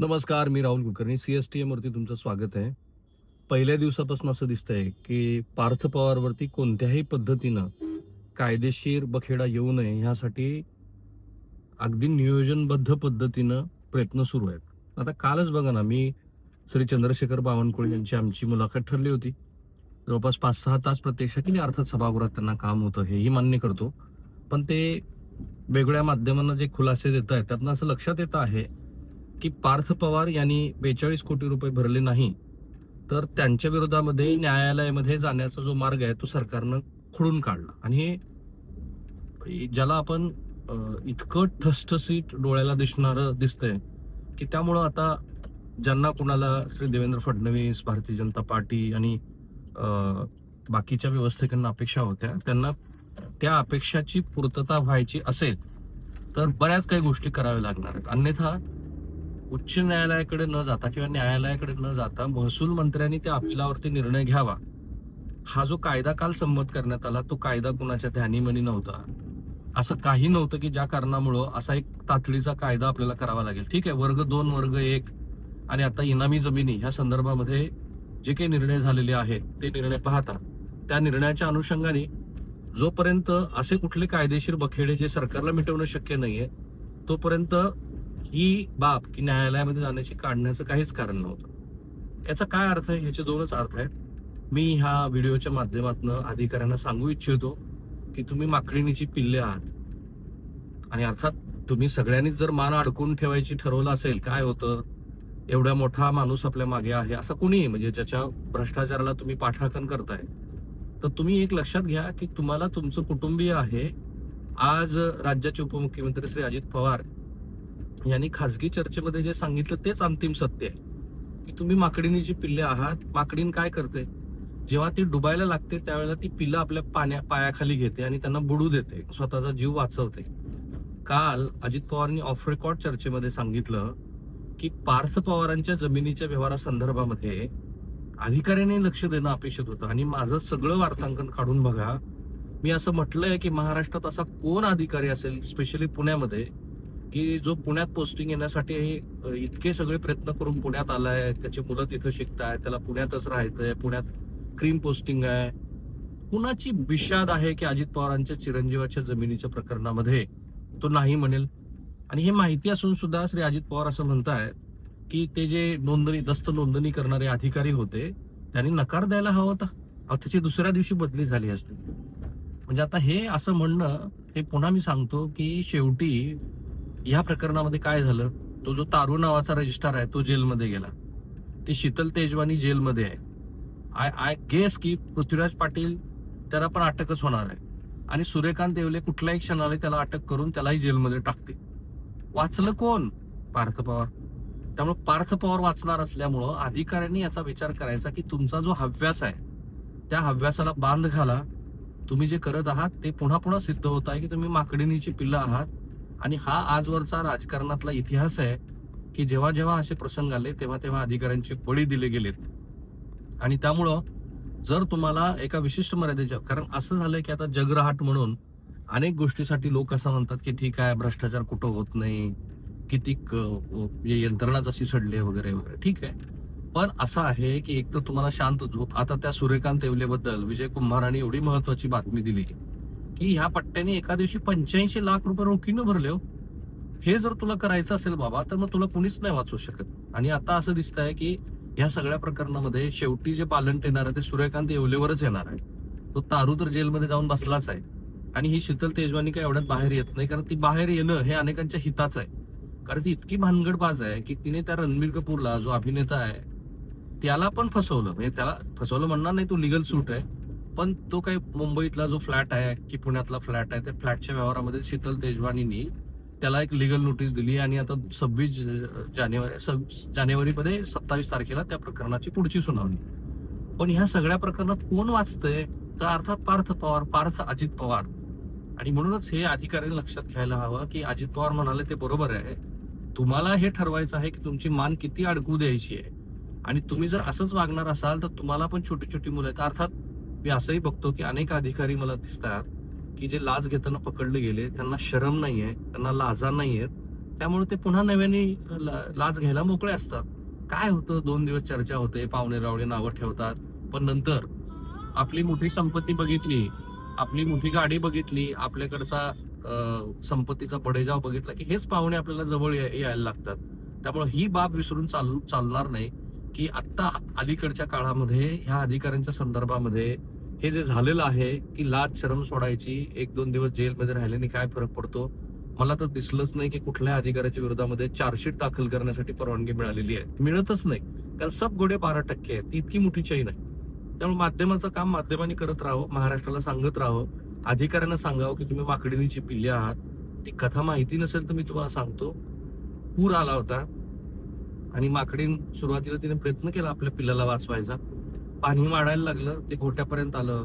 नमस्कार मी Rahul Kulkarni. C S T एमवरती तुमचं स्वागत आहे. पहिल्या दिवसापासून असं दिसतंय की पार्थ पवारवरती कोणत्याही पद्धतीनं कायदेशीर बखेडा येऊ नये ह्यासाठी अगदी नियोजनबद्ध पद्धतीनं प्रयत्न सुरू आहेत. आता कालच बघा ना मी श्री चंद्रशेखर बावनकुळे यांची आमची मुलाखत ठरली होती. जवळपास पाच सहा तास प्रत्यक्षात किती अर्थात सभागृहात त्यांना काम होतं हेही मान्य करतो. पण ते वेगळ्या माध्यमांना जे खुलासे देत आहेत त्यातनं असं लक्षात येतं आहे की पार्थ पवार यांनी बेचाळीस कोटी रुपये भरले नाही तर त्यांच्या विरोधामध्ये न्यायालयामध्ये जाण्याचा जो मार्ग आहे तो सरकारनं खुडून काढला. आणि हे ज्याला आपण इतकं ठसठसीत डोळ्याला दिसणारं दिसतंय की त्यामुळं आता ज्यांना कुणाला श्री देवेंद्र फडणवीस भारतीय जनता पार्टी आणि बाकीच्या व्यवस्थेकडनं अपेक्षा होत्या त्यांना त्या अपेक्षाची पूर्तता व्हायची असेल तर बऱ्याच काही गोष्टी कराव्या लागणार आहेत. अन्यथा उच्च न्यायालयाकडे न जाता किंवा न्यायालयाकडे न जाता महसूल मंत्र्यांनी त्या अपिलावरती निर्णय घ्यावा. हा जो कायदा काल संमत करण्यात आला तो कायदा कुणाच्या ध्यानीमनी नव्हता. असं काही नव्हतं की ज्या कारणामुळं असा एक तातडीचा कायदा आपल्याला करावा लागेल. ठीक आहे वर्ग दोन वर्ग एक आणि आता इनामी जमिनी ह्या संदर्भामध्ये जे काही निर्णय झालेले आहेत ते निर्णय पाहता. त्या निर्णयाच्या अनुषंगाने जोपर्यंत असे कुठले कायदेशीर बखेडे जे सरकारला मिटवणं शक्य नाहीये तोपर्यंत ही बाब की न्यायालयामध्ये जाण्याची काढण्याचं काहीच कारण नव्हतं. याचा काय अर्थ आहे? ह्याचे दोनच अर्थ आहेत. मी ह्या व्हिडिओच्या माध्यमातून अधिकाऱ्यांना सांगू इच्छितो की तुम्ही माकडिणीची पिल्ले आहात. आणि अर्थात तुम्ही सगळ्यांनीच जर मान अडकून ठेवायची ठरवलं असेल काय होतं? एवढा मोठा माणूस आपल्या मागे आहे असं कुणी म्हणजे ज्याच्या भ्रष्टाचाराला तुम्ही पाठराखण करताय. तर तुम्ही एक लक्षात घ्या की तुम्हाला तुमचं कुटुंबीय आहे. आज राज्याचे उपमुख्यमंत्री श्री अजित पवार यांनी खासगी चर्चेमध्ये जे सांगितलं तेच अंतिम सत्य आहे. की तुम्ही माकडीनीची पिल्ले आहात माकडीन काय करते? जेव्हा ती डुबायला लागते त्यावेळेला ती पिल्लं आपल्या पाण्या पायाखाली घेते आणि त्यांना बुडू देते स्वतःचा जीव वाचवते. काल अजित पवारांनी ऑफ रेकॉर्ड चर्चेमध्ये सांगितलं की पार्थ पवारांच्या जमिनीच्या व्यवहारासंदर्भामध्ये अधिकाऱ्याने लक्ष देणं अपेक्षित होतं. आणि माझं सगळं वार्तांकन काढून बघा मी असं म्हटलंय की महाराष्ट्रात असा कोण अधिकारी असेल स्पेशली पुण्यामध्ये की जो पुण्यात पोस्टिंग येण्यासाठी इतके सगळे प्रयत्न करून पुण्यात आलाय त्याची मुलं तिथं शिकताय त्याला पुण्यातच राहायचंय पुण्यात क्रीम पोस्टिंग आहे. कुणाची विषाद आहे की अजित पवारांच्या चिरंजीवाच्या जमिनीच्या प्रकरणामध्ये? तो नाही म्हणेल. आणि हे माहिती असून सुद्धा श्री अजित पवार असं म्हणतायत की ते जे नोंदणी दस्त नोंदणी करणारे अधिकारी होते त्यांनी नकार द्यायला हवा होता. अहो, त्याची दुसऱ्या दिवशी बदली झाली असते. म्हणजे आता हे असं म्हणणं हे पुन्हा मी सांगतो की शेवटी या प्रकरणामध्ये काय झालं? तो जो तारू नावाचा रजिस्ट्रार आहे तो जेलमध्ये गेला. ते शीतल तेजवानी जेलमध्ये आहे. आय आय गेस की पृथ्वीराज पाटील त्याला पण अटकच होणार आहे. आणि सूर्यकांत देवले कुठल्याही क्षणाला त्याला अटक करून त्यालाही जेलमध्ये टाकते वाचलं कोण? पार्थ पवार. त्यामुळे पार्थ पवार वाचणार असल्यामुळं अधिकाऱ्यांनी याचा विचार करायचा की तुमचा जो हव्यास आहे त्या हव्यासाला बांध घाला. तुम्ही जे करत आहात ते पुन्हा पुन्हा सिद्ध होत आहे की तुम्ही माकडीनीची पिल्लं आहात. आणि हा आजवरचा राजकारणातला इतिहास आहे की जेव्हा जेव्हा असे प्रसंग आले तेव्हा तेव्हा अधिकाऱ्यांचे बळी दिले गेलेत. आणि त्यामुळं जर तुम्हाला एका विशिष्ट मर्यादेच्या कारण असं झालंय की आता जगरहाट म्हणून अनेक गोष्टीसाठी लोक असं म्हणतात की ठीक आहे भ्रष्टाचार कुठं होत नाही किती म्हणजे यंत्रणाच अशी सडले वगैरे वगैरे. ठीक आहे. पण असं आहे की एक तर तुम्हाला शांत झोप आता त्या सूर्यकांत येवलेबद्दल विजय कुंभारांनी एवढी महत्वाची बातमी दिली. की ह्या पट्ट्याने एका दिवशी पंच्याऐंशी लाख रुपये रोखीनं भरले हो. हे जर तुला करायचं असेल बाबा तर मग तुला कुणीच नाही वाचवू शकत. आणि आता असं दिसतंय की ह्या सगळ्या प्रकरणामध्ये शेवटी जे पालन येणार आहे ते सूर्यकांत येवलेवरच येणार आहे. तो तारू तर जेलमध्ये जाऊन बसलाच आहे. आणि ही शीतल तेजवानी काय एवढ्यात बाहेर येत नाही कारण ती बाहेर येणं हे अनेकांच्या हिताचं आहे. कारण ती इतकी भानगडबाज आहे की तिने त्या रणबीर कपूरला जो अभिनेता आहे त्याला पण फसवलं. म्हणजे त्याला फसवलं म्हणणार नाही तो लिगल सूट आहे. पण तो काही मुंबईतला जो फ्लॅट आहे की पुण्यातला फ्लॅट आहे त्या फ्लॅटच्या व्यवहारामध्ये शीतल तेजवानीनी त्याला एक लिगल नोटीस दिली आणि आता सव्वीस जानेवारी सव्वीस जानेवारीमध्ये सत्तावीस तारखेला त्या प्रकरणाची पुढची सुनावणी. पण ह्या सगळ्या प्रकरणात कोण वाचतंय? तर अर्थात पार्थ पवार पार्थ अजित पवार. आणि म्हणूनच हे अधिकाऱ्यांनी लक्षात घ्यायला हवं की अजित पवार म्हणाले ते बरोबर आहे. तुम्हाला हे ठरवायचं आहे की तुमची मान किती अडकू द्यायची आहे. आणि तुम्ही जर असंच वागणार असाल तर तुम्हाला पण छोटी छोटी मुलं आहेत. अर्थात मी असंही बघतो की अनेक अधिकारी मला दिसतात की जे लाच घेताना पकडले गेले त्यांना शरम नाहीये त्यांना लाजा नाहीयेत. त्यामुळे ते पुन्हा नव्याने ला- लाच घ्यायला मोकळे असतात. काय होतं? दोन दिवस चर्चा होते पाहुणे रावळे नावं ठेवतात. पण नंतर आपली मोठी संपत्ती बघितली आपली मोठी गाडी बघितली आपल्याकडचा संपत्तीचा बडेजाव बघितला की हेच पाहुणे आपल्याला जवळ या- यायला लागतात. त्यामुळे ही बाब विसरून चाल चालणार नाही. की आत्ता अलीकडच्या काळामध्ये ह्या अधिकाऱ्यांच्या संदर्भामध्ये हे जे झालेलं आहे की लाच शरम सोडायची एक दोन दिवस जेलमध्ये राहिल्याने काय फरक पडतो? मला तर दिसलंच नाही की कुठल्या अधिकाऱ्याच्या विरोधामध्ये चार्जशीट दाखल करण्यासाठी परवानगी मिळालेली आहे. मिळतच नाही. कारण सब गोडे बारा टक्के आहे ती इतकी मोठी चैन आहे. त्यामुळे माध्यमाचं काम माध्यमांनी करत राहावं महाराष्ट्राला सांगत राहावं. अधिकाऱ्यांना सांगावं की तुम्ही माकडीनीची पिल्ले आहात. ती कथा माहिती नसेल तर मी तुम्हाला सांगतो. पूर आला होता. आणि माकडीन सुरुवातीला तिने प्रयत्न केला आपल्या पिल्लाला वाचवायचा. पाणी माडायला लागलं ते घोट्यापर्यंत आलं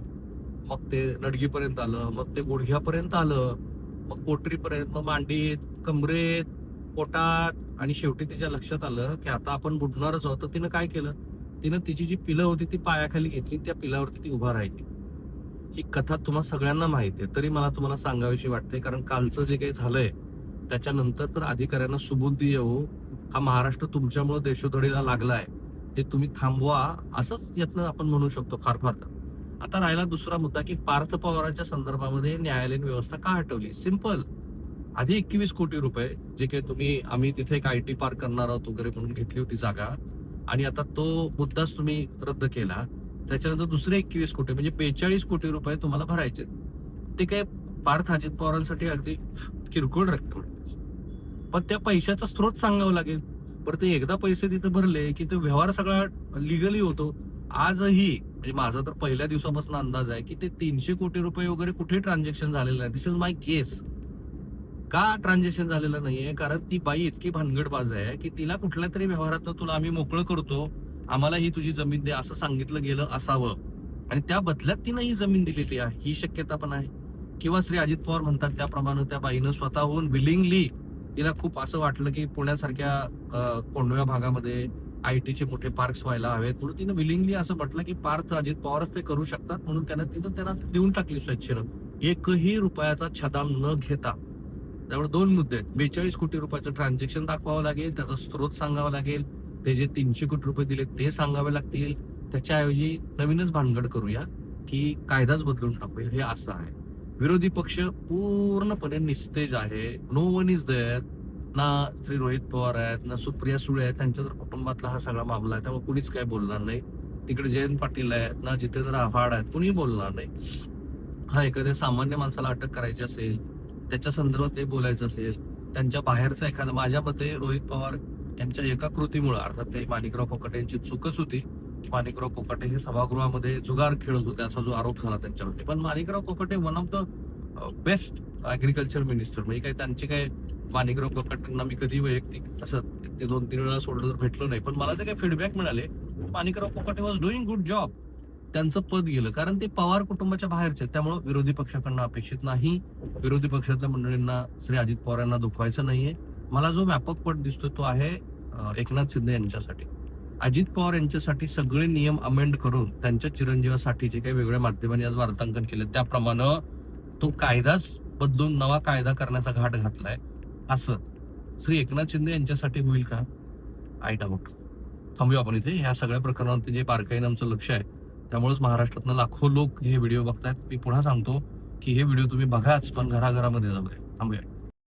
मग ते नडगीपर्यंत आलं मग ते गुडघ्यापर्यंत आलं मग कोटरीपर्यंत मग मांडीत कमरेत पोटात आणि शेवटी तिच्या लक्षात आलं की आता आपण बुडणारच आहोत. तर तिनं काय केलं? तिनं तिची जी पिलं होती ती पायाखाली घेतली त्या पिलावरती ती उभा राहिली. ही कथा तुम्हा सगळ्यांना माहिती आहे तरी मला तुम्हाला सांगावीशी वाटते कारण कालचं जे काही झालंय त्याच्यानंतर तर अधिकाऱ्यांना सुबुद्धी येऊ हा महाराष्ट्र तुमच्यामुळे देशोधडीला लागलाय ते तुम्ही थांबवा असंच यातनं आपण म्हणू शकतो फार फार तर. आता राहिला दुसरा मुद्दा की पार्थ पवारांच्या संदर्भामध्ये न्यायालयीन व्यवस्था का हटवली सिंपल आधी एकवीस कोटी रुपये जे काही तुम्ही आम्ही तिथे एक आय टी पार्क करणार आहोत वगैरे म्हणून घेतली होती जागा आणि आता तो मुद्दाच तुम्ही रद्द केला त्याच्यानंतर दुसरे एकवीस कोटी म्हणजे बेचाळीस कोटी रुपये तुम्हाला भरायचे ते काय पार्थ अजित पवारांसाठी अगदी किरकोळ रक्कम आहे. पण त्या पैशाचा स्रोत सांगावं लागेल. बरं ते एकदा पैसे तिथे भरले की तो व्यवहार सगळा लिगली होतो. आजही म्हणजे माझा तर पहिल्या दिवसापासून अंदाज आहे की ते तीनशे कोटी रुपये वगैरे कुठे ट्रान्झॅक्शन झालेलं नाही. दिस इज माय केस का ट्रान्झॅक्शन झालेलं नाहीये? कारण ती बाई इतकी भानगडबाज आहे की तिला कुठल्या तरी व्यवहारात तुला आम्ही मोकळं करतो. आम्हाला ही तुझी जमीन दे असं सांगितलं गेलं असावं. आणि त्या बदल्यात तिनं ही जमीन दिलेली आहे. ही शक्यता पण आहे. किंवा श्री अजित पवार म्हणतात त्याप्रमाणे त्या बाईनं स्वतःहून विलिंगली तिला खूप असं वाटलं की पुण्यासारख्या कोंडव्या भागामध्ये आय टीचे मोठे पार्क्स व्हायला हवेत. म्हणून तिनं विलिंगली असं म्हटलं की पार्थ अजित पवारच ते करू शकतात. म्हणून त्यानं तिनं त्यांना देऊन टाकली स्वेच्छेनं एकही रुपयाचा छदाम न घेता. त्यामुळे दोन मुद्दे आहेत. बेचाळीस कोटी रुपयाचं ट्रान्झॅक्शन दाखवावं लागेल त्याचा स्रोत सांगावा लागेल. ते जे तीनशे कोटी रुपये दिले ते सांगावे लागतील. त्याच्याऐवजी नवीनच भानगड करूया की कायदाच बदलून टाकूया हे असं आहे. विरोधी पक्ष पूर्णपणे निस्तेज आहे. नो वन इज देअर ना श्री रोहित पवार आहेत ना सुप्रिया सुळे आहेत. त्यांच्या तर कुटुंबातला हा सगळा मामला आहे. त्यामुळे कुणीच काय बोलणार नाही. तिकडे जयंत पाटील आहेत ना जितेंद्र आव्हाड आहेत कुणी बोलणार नाही. हा एखाद्या सामान्य माणसाला अटक करायची असेल त्याच्या संदर्भात ते बोलायचं असेल त्यांच्या बाहेरचा एखादा माझ्या मते रोहित पवार यांच्या एका कृतीमुळे अर्थात ते माणिकराव फोकट यांची चूकच होती माणिकराव कोकाटे हे सभागृहामध्ये जुगार खेळत होते असा जो आरोप झाला त्यांच्यावरती. पण Manikrao Kokate one of the best agriculture minister म्हणजे काही त्यांचे काय माणिकराव कोकाटेंना मी कधी वैयक्तिक असं ते दोन तीन वेळा सोडलं तर भेटलो नाही. पण मला जे काही फीडबॅक मिळाले Manikrao Kokate was doing good job त्यांचं पद गेलं. कारण ते पवार कुटुंबाच्या बाहेरचे आहेत. त्यामुळं विरोधी पक्षाकडनं अपेक्षित नाही. विरोधी पक्षातल्या मंडळींना श्री अजित पवार यांना दुखवायचं नाहीये. मला जो व्यापक पट दिसतोय तो आहे एकनाथ शिंदे यांच्यासाठी. अजित पवार यांच्यासाठी सगळे नियम अमेंड करून त्यांच्या चिरंजीवासाठी जे काही वेगळ्या माध्यमांनी आज वार्तांकन केलं त्याप्रमाणे तो कायदाच बदलून नवा कायदा करण्याचा घाट घातलाय असं. श्री एकनाथ शिंदे यांच्यासाठी होईल का? आय डाऊट थांबूया आपण इथे. ह्या सगळ्या प्रकरणावरती जे बारकाईनं आमचं लक्ष आहे त्यामुळेच महाराष्ट्रातनं लाखो लोक हे व्हिडिओ बघतायत. मी पुन्हा सांगतो की हे व्हिडिओ तुम्ही बघाच पण घराघरामध्ये जाऊया. थांबूया.